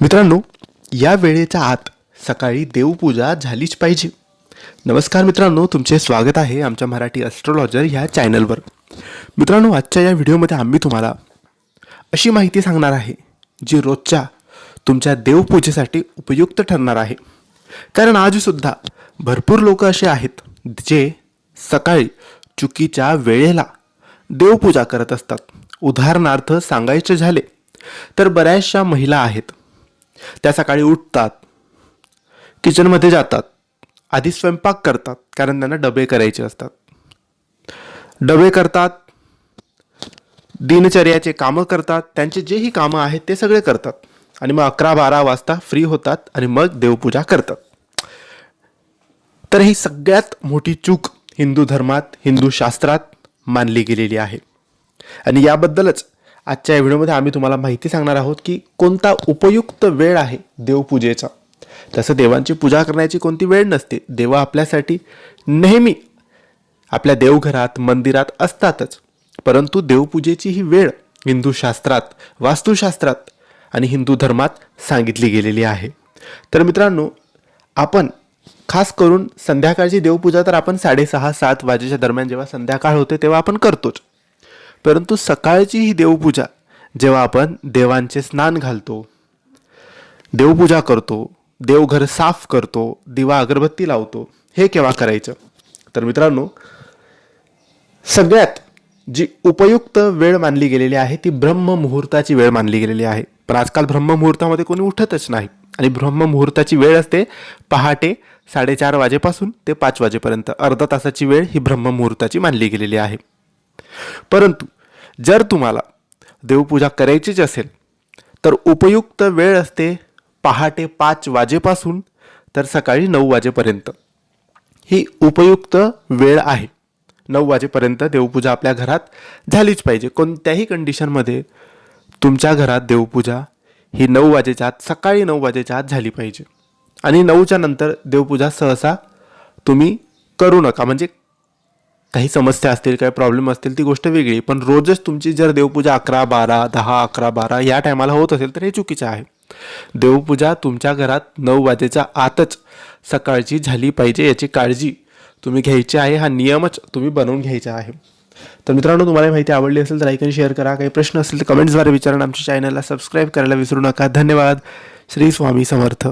मित्रांनो या वेळेच्या आत सकाळी देवपूजा झालीच पाहिजे. नमस्कार मित्रांनो तुमचे स्वागत आहे आमच्या मराठी ॲस्ट्रॉलॉजर ह्या चॅनलवर मित्रांनो आजच्या या व्हिडिओमध्ये आम्ही तुम्हाला अशी माहिती सांगणार आहे जी रोजच्या तुमच्या देवपूजेसाठी उपयुक्त ठरणार आहे. कारण आजसुद्धा भरपूर लोक असे आहेत जे सकाळी चुकीच्या वेळेला देवपूजा करत असतात. उदाहरणार्थ सांगायचे झाले तर बऱ्याचशा महिला आहेत त्या सकाळी उठतात किचनमध्ये जातात आधी स्वयंपाक करतात कारण त्यांना डबे करायचे असतात. डबे करतात दिनचर्याचे कामं करतात त्यांचे जेही कामं आहेत ते सगळे करतात. आणि मग अकरा बारा वाजता फ्री होतात आणि मग देवपूजा करतात. तर ही सगळ्यात मोठी चूक हिंदू धर्मात हिंदू शास्त्रात मानली गेलेली आहे. आणि याबद्दलच आजच्या या व्हिडिओमध्ये आम्ही तुम्हाला माहिती सांगणार आहोत की कोणता उपयुक्त वेळ आहे देवपूजेचा. तसं देवांची पूजा करण्याची कोणती वेळ नसते. देवा आपल्यासाठी नेहमी आपल्या देवघरात मंदिरात असतातच. परंतु देवपूजेची ही वेळ हिंदू शास्त्रात वास्तुशास्त्रात आणि हिंदू धर्मात सांगितली गेलेली आहे. तर मित्रांनो आपण खास करून संध्याकाळची देवपूजा तर आपण साडेसहा सात वाजेच्या दरम्यान जेव्हा संध्याकाळ होते तेव्हा आपण करतोच. परंतु सकाळची ही देवपूजा जेव्हा आपण देवांचे स्नान घालतो देवपूजा करतो देवघर साफ करतो दिवा अगरबत्ती लावतो हे केव्हा करायचं? तर मित्रांनो सगळ्यात जी उपयुक्त वेळ मानली गेलेली आहे ती ब्रह्ममुहूर्ताची वेळ मानली गेलेली आहे. पण आजकाल ब्रह्ममुहूर्तामध्ये कोणी उठतच नाही. आणि ब्रह्ममुहूर्ताची वेळ असते पहाटे साडेचार वाजेपासून ते पाच वाजेपर्यंत. अर्धा तासाची वेळ ही ब्रह्ममुहूर्ताची मानली गेलेली आहे. परंतु जर तुम्हाला देवपूजा करायचीच असेल तर उपयुक्त वेळ असते पहाटे पाच वाजेपासून तर सकाळी नऊ वाजेपर्यंत. ही उपयुक्त वेळ आहे. नऊ वाजेपर्यंत देवपूजा आपल्या घरात झालीच पाहिजे. कोणत्याही कंडिशनमध्ये तुमच्या घरात देवपूजा ही नऊ वाजेच्या आत सकाळी नऊ वाजेच्या आत झाली पाहिजे. आणि नऊच्या नंतर देवपूजा सहसा तुम्ही करू नका. म्हणजे काही समस्या असतील काही प्रॉब्लेम असतील ती गोष्ट वेगळी. पण रोजच तुमची जर देवपूजा अकरा बारा दहा अकरा बारा या टायमाला होत असेल तर हे चुकीचं आहे. देवपूजा तुमच्या घरात नऊ वाजेच्या आतच सकाळची झाली पाहिजे याची काळजी तुम्ही घ्यायची आहे हा नियमच तुम्ही बनवून घ्यायचा आहे. तर मित्रांनो तुम्हाला माहिती आवडली असेल तर लाईक आणि शेअर करा. काही प्रश्न असतील तर कमेंट्सद्वारे विचारा आमच्या चॅनलला सबस्क्राईब करायला विसरू नका. धन्यवाद. श्री स्वामी समर्थ.